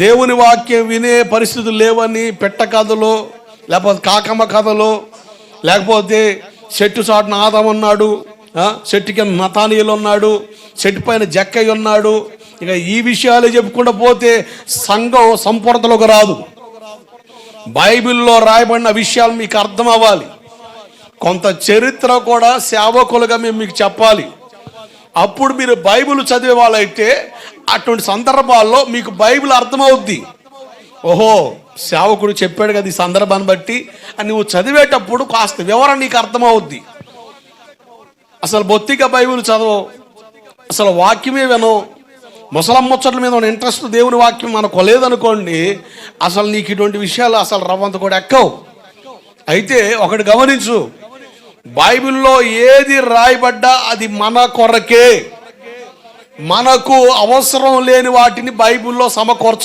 దేవుని వాక్యం వినే పరిస్థితులు లేవని పెట్ట కథలో లేకపోతే కాకమ్మ కథలో లేకపోతే చెట్టు చాటున ఆదం ఉన్నాడు చెట్టు కింద నతానీయులు ఉన్నాడు చెట్టు పైన జక్కయ్య ఉన్నాడు. ఇక ఈ విషయాలు చెప్పుకుండా పోతే సంఘం సంపూర్ణతలోకి రాదు. బైబిల్లో రాయబడిన విషయాలు మీకు అర్థం అవ్వాలి. కొంత చరిత్ర కూడా సేవకులుగా మేము మీకు చెప్పాలి. అప్పుడు మీరు బైబిల్ చదివే వాళ్ళైతే అటువంటి సందర్భాల్లో మీకు బైబిల్ అర్థమవుద్ది. ఓహో సేవకుడు చెప్పాడు కదా ఈ సందర్భాన్ని బట్టి అని నువ్వు చదివేటప్పుడు కాస్త వివరణ నీకు అర్థమవుద్ది. అసలు బొత్తిక బైబిల్ చదవవు. అసలు వాక్యమే విను ముసలమ్మచ్చట్ల ముచ్చట్ల మీద ఉన్న ఇంట్రెస్ట్ దేవుని వాక్యం మనకు లేదనుకోండి అసలు నీకు ఇటువంటి విషయాలు అసలు రవ్వంత కూడా ఎక్కవు. అయితే ఒకటి గమనించు బైబిల్లో ఏది రాయబడ్డా అది మన కొరకే. మనకు అవసరం లేని వాటిని బైబిల్లో సమకూర్చ